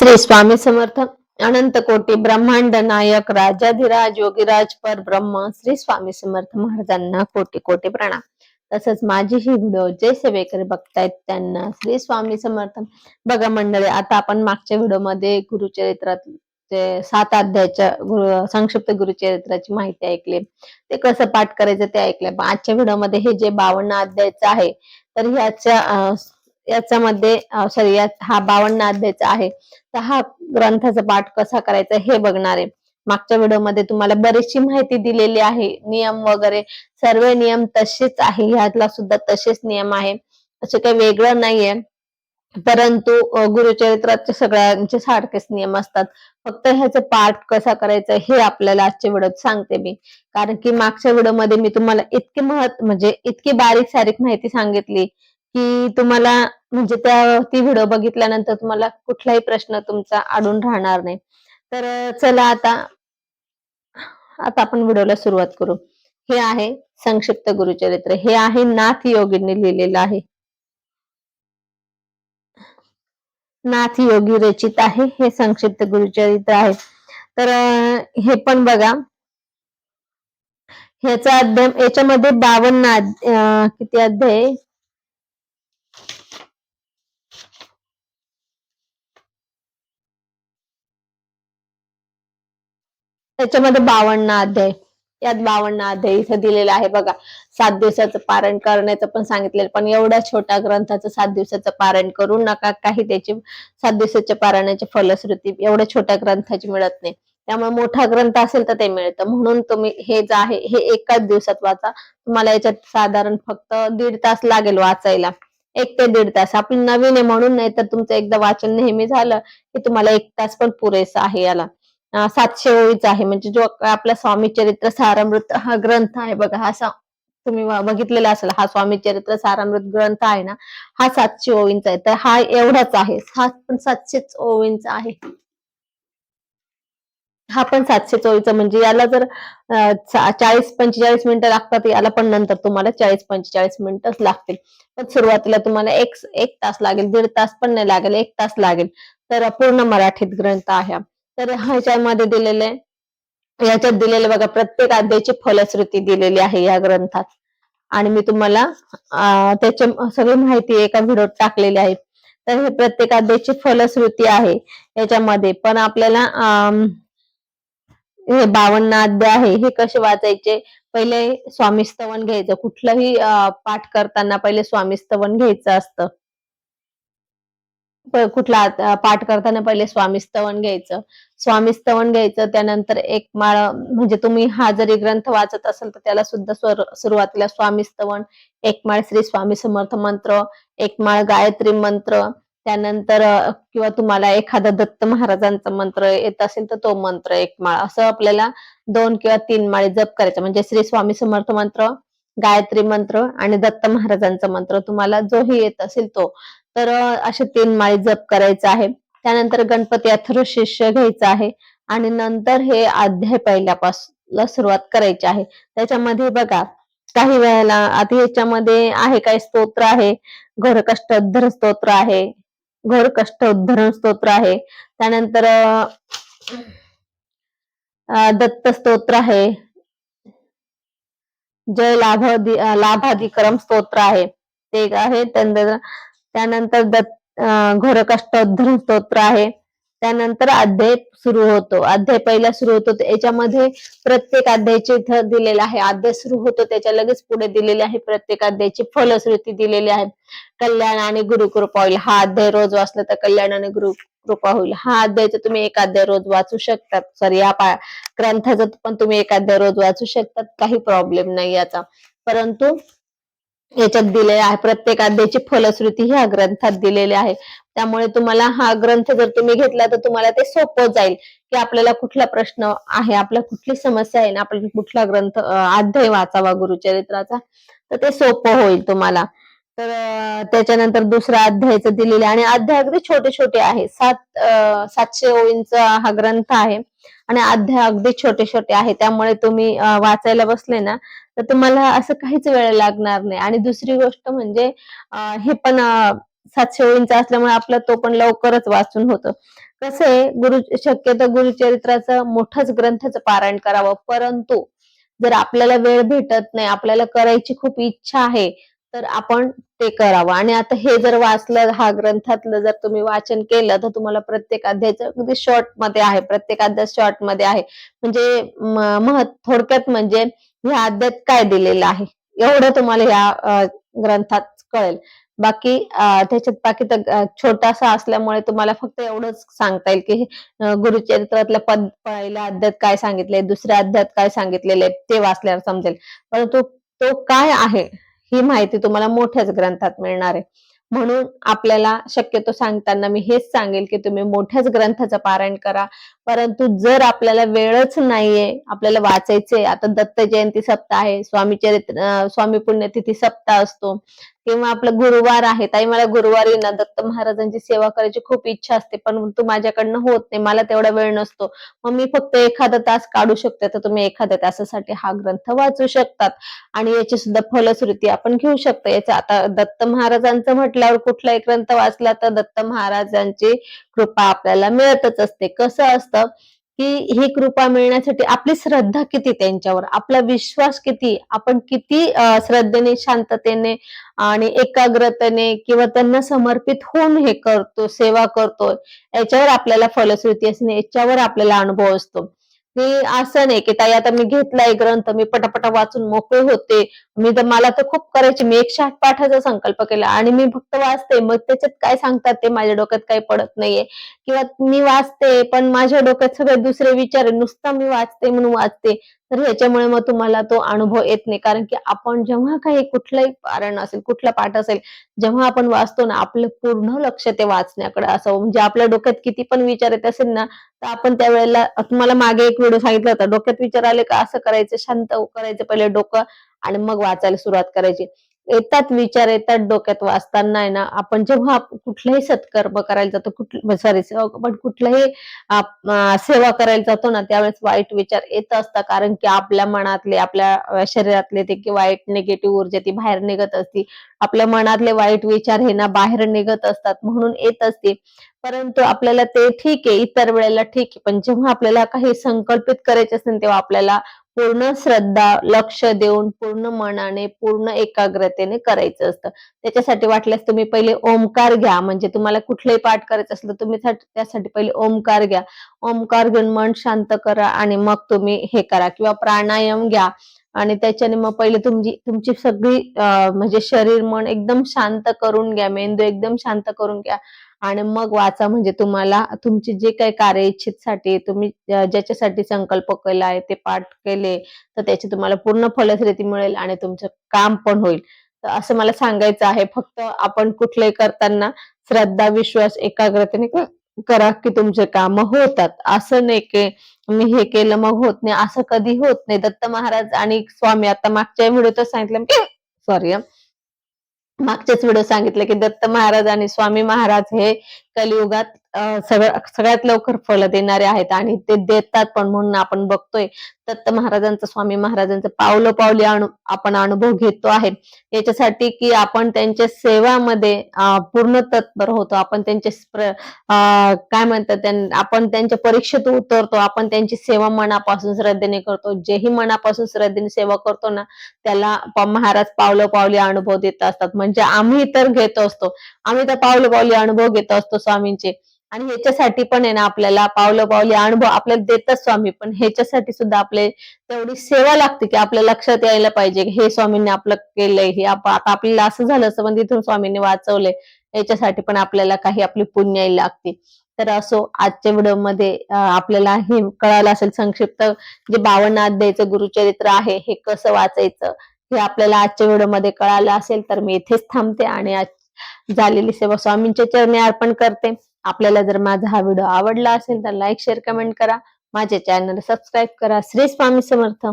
श्री स्वामी समर्थ अनंत कोटी ब्रह्मांड नायक राजाधिराज योगीराज पर ब्रह्म श्री स्वामी समर्थ महाराजांना कोटी कोटी प्रणाम. तसंच माझी ही व्हिडिओ जे सेवेकरी बघतायत त्यांना श्री स्वामी समर्थ. बघा मंडळी आता आपण मागच्या व्हिडिओमध्ये गुरुचरित्रात ते सात अध्यायाच्या गुरु संक्षिप्त गुरुचरित्राची माहिती ऐकली. ते कसं पाठ करायचं ते ऐकलं. आजच्या व्हिडिओमध्ये हे जे बावन्न अध्यायाचं आहे तर ह्याच्या याच्यामध्ये सॉरी हा बावन्न अध्यायचा आहे. तर हा ग्रंथाचा पाठ कसा करायचा हे बघणार आहे. मागच्या व्हिडिओमध्ये तुम्हाला बरीचशी माहिती दिलेली आहे. नियम वगैरे सर्व नियम तसेच आहे. ह्यातला सुद्धा तसेच नियम आहे. असे काही वेगळं नाहीये. परंतु गुरुचरित्राचे सगळ्यांचे सारखेच नियम असतात. फक्त ह्याचं पाठ कसा करायचा हे आपल्याला आजच्या व्हिडिओत सांगते मी. कारण की मागच्या व्हिडिओमध्ये मी तुम्हाला इतकी महत् म्हणजे इतकी बारीक सारीक माहिती सांगितली. की तुम्हाला म्हणजे त्या ती व्हिडिओ बघितल्यानंतर तुम्हाला कुठलाही प्रश्न तुमचा अडून राहणार नाही. तर चला आता आता आपण व्हिडिओला सुरुवात करू. हे आहे संक्षिप्त गुरुचरित्र. हे आहे नाथ योगींनी लिहिलेलं आहे. नाथ योगी रचित आहे हे संक्षिप्त गुरुचरित्र आहे. तर हे पण बघा. ह्याचा अध्याय याच्यामध्ये बावन्न किती अध्याय? त्याच्यामध्ये बावन्न अध्याय यात बावन्न अध्याय इथं दिलेला आहे बघा. सात दिवसाचं पारण करण्याचं पण सांगितलेलं पण एवढ्या छोट्या ग्रंथाचं सात दिवसाचं पारण करू नका. काही त्याची सात दिवसाच्या पारायणाची फलश्रुती एवढ्या छोट्या ग्रंथाची मिळत नाही. त्यामुळे मोठा ग्रंथ असेल तर ते मिळतं. म्हणून तुम्ही हे जे आहे हे एकाच दिवसात वाचा. तुम्हाला याच्यात साधारण फक्त दीड तास लागेल वाचायला. एक ते दीड तास. आपण नवीन आहे म्हणून नाही तर तुमचं एकदा वाचन नेहमी झालं की तुम्हाला एक तास पण पुरेसा आहे याला. सातशे ओळीचा आहे. म्हणजे जो आपला स्वामी चरित्र सारामृत हा ग्रंथ आहे बघा. हा तुम्ही बघितलेला असेल हा स्वामी चरित्र सारामृत ग्रंथ आहे ना हा सातशे ओळींचा आहे. तर हा एवढाच आहे. हा पण सातशेच ओळींचा आहे. हा पण सातशे चोवीचा म्हणजे याला जर चाळीस पंचेचाळीस मिनिटं लागतात याला पण नंतर तुम्हाला चाळीस पंचेचाळीस मिनिटच लागतील. पण सुरुवातीला तुम्हाला एक एक तास लागेल दीड तास पण नाही लागेल एक तास लागेल. तर पूर्ण मराठीत ग्रंथ आहे तर ह्याच्यामध्ये दिलेले याच्यात दिलेले बघा प्रत्येक अध्यायाची फलश्रुती दिलेली आहे या ग्रंथात. आणि मी तुम्हाला त्याची सगळी माहिती एका व्हिडिओत टाकलेली आहे. तर हे प्रत्येक अध्यायाची फलश्रुती आहे याच्यामध्ये. पण आपल्याला अं, हे बावन्न अध्याय आहे हे कसे वाचायचे? पहिले स्वामी स्तवन घ्यायचं. कुठलंही पाठ करताना पहिले स्वामी स्तवन घ्यायचं असतं. कुठला पाठ करताना पहिले स्वामी स्तवन घ्यायचं. स्वामी स्तवन घ्यायचं त्यानंतर एक माळ म्हणजे तुम्ही हा जरी ग्रंथ वाचत असाल तर त्याला सुद्धा सुरुवातीला स्वामी स्तवन एक माळ श्री स्वामी समर्थ मंत्र एक माळ गायत्री मंत्र त्यानंतर किंवा तुम्हाला एखादा दत्त महाराजांचा मंत्र येत असेल तर तो मंत्र एक माळ. असं आपल्याला दोन किंवा तीन माळे जप करायचं. म्हणजे श्री स्वामी समर्थ मंत्र गायत्री मंत्र आणि दत्त महाराजांचा मंत्र. तुम्हाला जोही येत असेल तो. तर असे तीन माळी जप करायचं आहे. त्यानंतर गणपती अथर्व शिष्य घ्यायचं आहे आणि नंतर हे अध्याय पहिल्यापासून सुरुवात करायची आहे. त्याच्यामध्ये बघा काही वेळेला आता ह्याच्यामध्ये आहे काय स्तोत्र आहे. घोर कष्ट उद्धर स्तोत्र आहे. घोर कष्ट उद्धरण स्तोत्र आहे. त्यानंतर दत्त स्तोत्र आहे. जय लाभ लाभाधिक्रम स्तोत्र आहे. ते आहे. त्यानंतर त्यानंतर दत्त अं, घोर स्तोत्र आहे. त्यानंतर अध्याय सुरू होतो. अध्याय पहिला सुरू होतो. याच्यामध्ये प्रत्येक अध्यायाचे इथं दिलेलं आहे. अध्याय सुरू होतो. त्याच्या लगेच पुढे दिलेले आहे प्रत्येक अध्यायाची फलश्रुती दिलेली आहे कल्याण आणि गुरुकृपा होईल. हा अध्याय रोज वाचला तर कल्याण आणि गुरुकृपा होईल. हा अध्यायचा तुम्ही एक अध्याय रोज वाचू शकतात. सॉरी या ग्रंथाचा पण तुम्ही एक अध्याय रोज वाचू शकतात. काही प्रॉब्लेम नाही याचा. परंतु याच्यात दिलेले आहे. प्रत्येक अध्यायाची फलश्रुती ह्या ग्रंथात दिलेली आहे. त्यामुळे तुम्हाला हा ग्रंथ जर तुम्ही घेतला तर तुम्हाला ते सोपं जाईल की आपल्याला कुठला प्रश्न आहे आपल्या कुठली समस्या आहे ना आपण कुठला ग्रंथ अध्याय वाचावा गुरुचरित्राचा तर ते सोपं होईल तुम्हाला. तर त्याच्यानंतर दुसरा अध्यायचं दिलेले आणि अध्याय अगदी छोटे छोटे आहे. सात अं, सातशे ओळींचा हा ग्रंथ आहे. आणि अध्याय अगदी छोटे छोटे आहे त्यामुळे तुम्ही वाचायला बसले ना तर तुम्हाला असं काहीच वेळ लागणार नाही. आणि दुसरी गोष्ट म्हणजे हे पण सातशे ओळींचा असल्यामुळे आपलं तो पण लवकरच वाचून होतं. कसं आहे गुरु शक्यतो गुरुचरित्राचं मोठंच ग्रंथच पारायण करावं. परंतु जर आपल्याला वेळ भेटत नाही आपल्याला करायची खूप इच्छा आहे तर आपण ते करावं. आणि आता हे जर वाचलं हा ग्रंथातलं जर तुम्ही वाचन केलं तर तुम्हाला प्रत्येक अध्यायाचं अगदी शॉर्टमध्ये आहे. प्रत्येक अध्याय शॉर्टमध्ये आहे. म्हणजे मह थोडक्यात म्हणजे ह्या अध्यायात काय दिलेलं आहे? एवढं तुम्हाला ह्या ग्रंथात कळेल. बाकी त्याच्यात बाकी तर छोटासा असल्यामुळे तुम्हाला फक्त एवढंच सांगता येईल की अं, गुरुचरित्रातल्या पद पहिल्या अध्यात काय सांगितले दुसऱ्या अध्यात काय सांगितलेले ते वाचल्यावर समजेल. परंतु तो काय आहे? ही माहिती तुम्हाला मोठ्याच ग्रंथात मिळणार आहे. म्हणून आपल्याला शक्यतो सांगताना मी हेच सांगेल की तुम्ही मोठ्याच ग्रंथाचं पारायण करा. परंतु जर आपल्याला वेळच नाहीये आपल्याला वाचायचे आता दत्त जयंती सप्ताह आहे स्वामी चरित्र स्वामी पुण्यतिथी सप्ताह असतो किंवा आपलं गुरुवार आहे ताई मला गुरुवारी ना दत्त महाराजांची सेवा करायची खूप इच्छा असते परंतु माझ्याकडनं होत नाही मला तेवढा वेळ नसतो. मग मी फक्त एखादा तास काढू शकते तर तुम्ही एखाद्या तासासाठी हा ग्रंथ वाचू शकतात. आणि याची सुद्धा फलश्रुती आपण घेऊ शकतो. याचा आता दत्त महाराजांचं म्हटल्यावर कुठलाही ग्रंथ वाचला तर दत्त महाराजांची कृपा आपल्याला मिळतच असते. कसं असतं की ही कृपा मिळण्यासाठी आपली श्रद्धा किती त्यांच्यावर? आपला विश्वास किती? आपण किती श्रद्धेने शांततेने आणि एकाग्रतेने किंवा त्यांना समर्पित होऊन हे करतो सेवा करतो याच्यावर आपल्याला फलश्रुती असणे याच्यावर आपल्याला अनुभव असतो. की असं नाही की ताई आता मी घेतलाय ग्रंथ मी पटापटा वाचून मोकळे होते. मी तर मला तर खूप करायची. मी एकशे आठ पाठाचा संकल्प केला आणि मी फक्त वाचते. मग त्याच्यात काय सांगतात ते माझ्या डोक्यात काही पडत नाहीये. किंवा मी वाचते पण माझ्या डोक्यात सगळे दुसरे विचार नुसता मी वाचते म्हणून वाचते. तर ह्याच्यामुळे मग तुम्हाला तो अनुभव येत नाही. कारण की आपण जेव्हा काही कुठलंही कारण असेल कुठला पाठ असेल जेव्हा आपण वाचतो ना आपलं पूर्ण लक्ष ते वाचण्याकडे असं म्हणजे आपल्या डोक्यात किती पण विचार येत असेल ना तर आपण त्यावेळेला तुम्हाला मागे एक व्हिडिओ सांगितला होता डोक्यात विचार आले का असं करायचं शांत करायचं पहिले डोकं आणि मग वाचायला सुरुवात करायची. येतात विचार येतात डोक्यात वाचताना आहे ना आपण जेव्हा कुठलाही सत्कर्म करायला जातो कुठलं सॉरी आपण कुठलाही सेवा करायला जातो ना त्यावेळेस वाईट विचार येत असतात. कारण की आपल्या मनातले आपल्या शरीरातले ते की वाईट निगेटिव्ह ऊर्जा ती बाहेर निघत असती. आपल्या मनातले वाईट विचार हे ना बाहेर निघत असतात म्हणून येत असते. परंतु आपल्याला ते ठीक आहे इतर वेळेला ठीक आहे. पण जेव्हा आपल्याला काही संकल्पित करायचे असेल तेव्हा आपल्याला पूर्ण श्रद्धा लक्ष देऊन पूर्ण मनाने पूर्ण एकाग्रतेने करायचं असतं. त्याच्यासाठी वाटल्यास तुम्ही पहिले ओमकार घ्या. म्हणजे तुम्हाला कुठलंही पाठ करायचं असलं तुम्ही त्यासाठी पहिले ओमकार घ्या. ओमकार घेऊन मन शांत करा आणि मग तुम्ही हे करा किंवा प्राणायाम घ्या. आणि त्याच्याने मग पहिले तुमची तुमची सगळी म्हणजे शरीर मन एकदम शांत करून घ्या. मेंदू एकदम शांत करून घ्या. आणि मग वाचा म्हणजे तुम्हाला तुमचे जे काही कार्य इच्छितसाठी तुम्ही ज्याच्यासाठी संकल्प केला आहे ते पाठ केले तर त्याची तुम्हाला पूर्ण फलश्रुती मिळेल आणि तुमचं काम पण होईल. तर असं मला सांगायचं आहे फक्त आपण कुठलंही करताना श्रद्धा विश्वास एकाग्रतेने करा की तुमचे काम होतात. असं नाही की मी हे केलं मग होत नाही. असं कधी होत नाही. दत्त महाराज आणि स्वामी आता मागच्या व्हिडिओत सांगितलं सॉरी मागचेच व्हिडिओ सांगितलं की दत्त महाराज आणि स्वामी महाराज हे कलियुगात सगळ्या सगळ्यात लवकर फळ देणारे आहेत आणि ते देतात पण म्हणून आपण बघतोय. दत्त महाराजांचं स्वामी महाराजांचं पावलं पावली आपण अनुभव घेतो आहे. याच्यासाठी की आपण त्यांच्या सेवामध्ये पूर्ण तत्पर होतो. आपण त्यांचे अं, काय म्हणतात आपण त्यांच्या परीक्षेत उतरतो. आपण त्यांची सेवा मनापासून श्रद्धेने करतो. जेही मनापासून श्रद्धेने सेवा करतो ना त्याला महाराज पावलं पावली अनुभव देत असतात. म्हणजे आम्ही तर घेत असतो. आम्ही तर पावलं पावली अनुभव घेत असतो स्वामींचे. आणि ह्याच्यासाठी पण आहे ना आपल्याला पावलं पावली अनुभव आपल्याला देतात स्वामी पण ह्याच्यासाठी सुद्धा आपले तेवढी सेवा लागते की आपल्या लक्षात यायला पाहिजे. की हे स्वामींनी आपलं केलंय हे आता आपल्याला असं झालं असं पण तिथून स्वामींनी वाचवलंय. याच्यासाठी पण आपल्याला काही आपली पुण्य लागते. तर असो आजच्या व्हिडिओमध्ये आपल्याला हे कळायला असेल संक्षिप्त जे बावन्न अध्यायचं गुरुचरित्र आहे हे कसं वाचायचं हे आपल्याला आजच्या व्हिडिओमध्ये कळालं असेल तर मी इथेच थांबते आणि आज झालेली सेवा स्वामींच्या चरणी अर्पण करते. आपल्याला जर माझा हा व्हिडिओ आवडला असेल तर लाईक शेअर कमेंट करा. माझे चॅनल सबस्क्राईब करा. श्री स्वामी समर्थ.